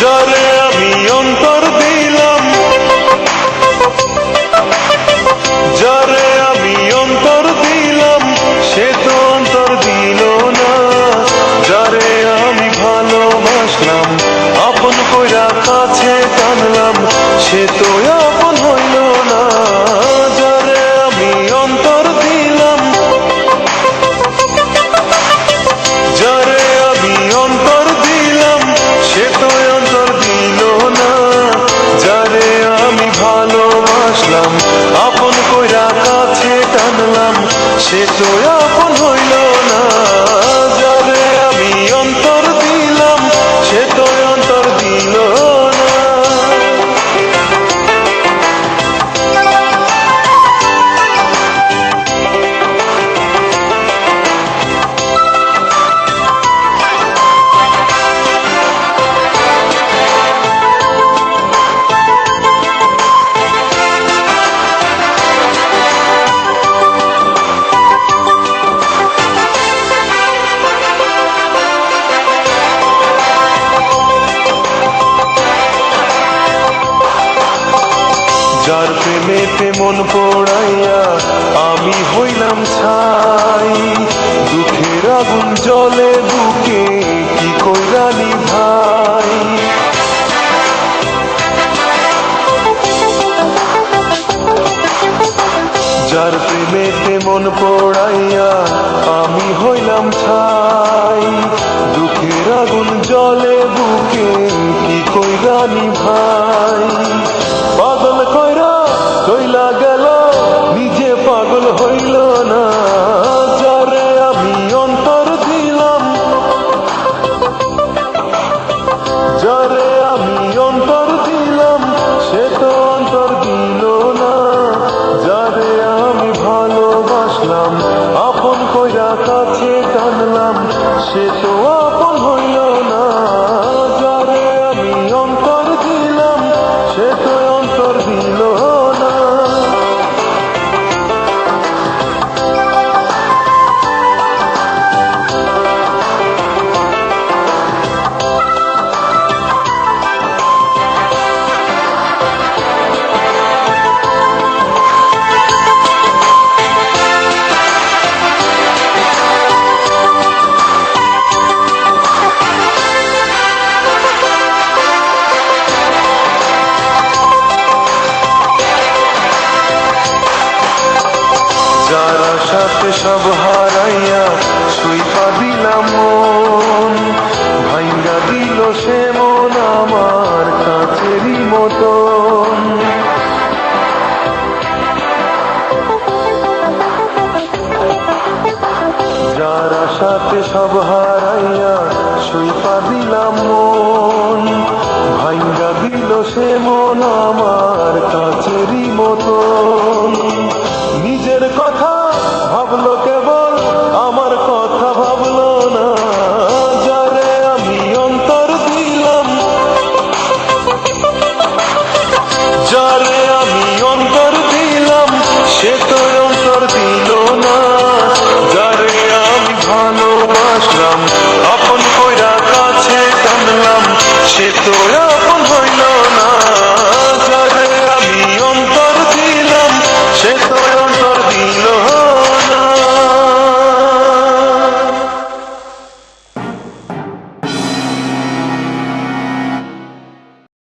জলে আমি অন্তর দিলাম। যারে আমি অন্তর দিলাম, সে তো অন্তর দিল না। যারে আমি ভালোবাসলাম, আপন কইরা কাছে টানলাম, সে তো আপন হইল না। যার প্রেমেতে মন পোড়াইয়া আমি হইলাম ছাই। দুঃখের আগুন জলে বুকে, কি কইরানি ভাই যার প্রেমেতে মন পোড়াইয়া আমি হইলাম ছাই। দুঃখের আগুন জলে বুকে, কি কইরানি ভাই যারা সাথে সব হারাইয়া সুইপা দিলাম মন ভাঙ্গা দিল সে মন আমার কাছেরই মতন। যারা সাথে সব হারাইয়া সুইপা দিলাম মন ভাঙ্গা দিল সে মন আমার কাছেরই মতন। কথা ভাবলো